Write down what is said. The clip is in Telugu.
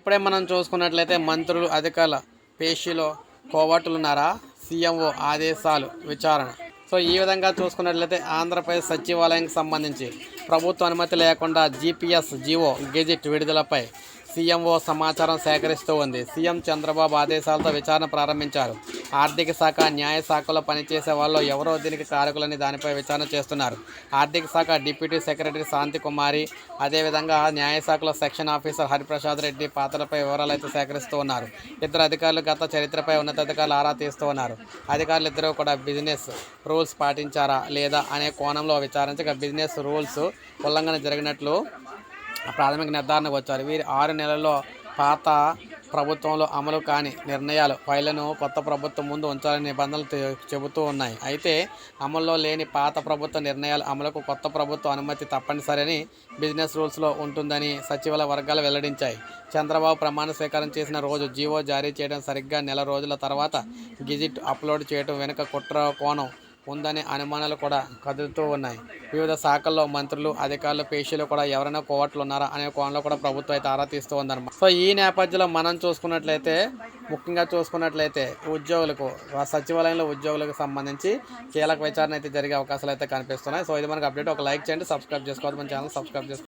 ఇప్పుడే మనం చూసుకున్నట్లయితే మంత్రులు అధికారుల పేషీలో కోవట్లున్నారా? సీఎంఓ ఆదేశాలు విచారణ. సో ఈ విధంగా చూసుకున్నట్లయితే ఆంధ్రప్రదేశ్ సచివాలయానికి సంబంధించి ప్రభుత్వ అనుమతి లేకుండా జీపీఎస్ జీవో గెజిట్ విడుదలపై సీఎంఓ సమాచారం సేకరిస్తూ ఉంది. సీఎం చంద్రబాబు ఆదేశాలతో విచారణ ప్రారంభించారు. ఆర్థిక శాఖ న్యాయ శాఖలో పనిచేసే వాళ్ళు ఎవరో దీనికి కారకులని దానిపై విచారణ చేస్తున్నారు. ఆర్థిక శాఖ డిప్యూటీ సెక్రటరీ శాంతి కుమారి అదేవిధంగా న్యాయ శాఖలో సెక్షన్ ఆఫీసర్ హరిప్రసాద్ రెడ్డి పాత్రలపై వివరాలు అయితే సేకరిస్తూ ఉన్నారు. ఇద్దరు అధికారులు గత చరిత్రపై ఉన్నతాధికారులు ఆరా తీస్తూ ఉన్నారు. అధికారులు ఇద్దరు కూడా బిజినెస్ రూల్స్ పాటించారా లేదా అనే కోణంలో విచారించగా బిజినెస్ రూల్స్ ఉల్లంఘన జరిగినట్లు ప్రాథమిక నిర్ధారణకు వచ్చారు. వీరి ఆరు నెలల్లో పాత ప్రభుత్వంలో అమలు కాని నిర్ణయాలు ఫైళ్ళను కొత్త ప్రభుత్వం ముందు ఉంచాలని నిబంధనలు చెబుతూ ఉన్నాయి. అయితే అమల్లో లేని పాత ప్రభుత్వ నిర్ణయాలు అమలుకు కొత్త ప్రభుత్వ అనుమతి తప్పనిసరిని బిజినెస్ రూల్స్లో ఉంటుందని సచివాలయ వర్గాలు వెల్లడించాయి. చంద్రబాబు ప్రమాణ స్వీకారం చేసిన రోజు జీవో జారీ చేయడం సరిగ్గా నెల రోజుల తర్వాత గిజిట్ అప్లోడ్ చేయడం వెనుక కుట్ర కోణం ఉందనే అనుమానాలు కూడా కదులుతూ ఉన్నాయి. వివిధ శాఖల్లో మంత్రులు అధికారులు పేషీలు కూడా ఎవరైనా కోవట్లు ఉన్నారా అనే కోణంలో కూడా ప్రభుత్వం అయితే ఆరా తీస్తూ ఉందన్నమాట. సో ఈ నేపథ్యంలో మనం చూసుకున్నట్లయితే ముఖ్యంగా చూసుకున్నట్లయితే ఉద్యోగులకు సచివాలయంలో ఉద్యోగులకు సంబంధించి కీలక విచారణ అయితే జరిగే అవకాశాలు అయితే కనిపిస్తున్నాయి. సో ఇది మనకు అప్డేట్. ఒక లైక్ చేయండి సబ్స్క్రైబ్ చేసుకోవాలి మన ఛానల్ సబ్స్క్రైబ్ చేసుకోండి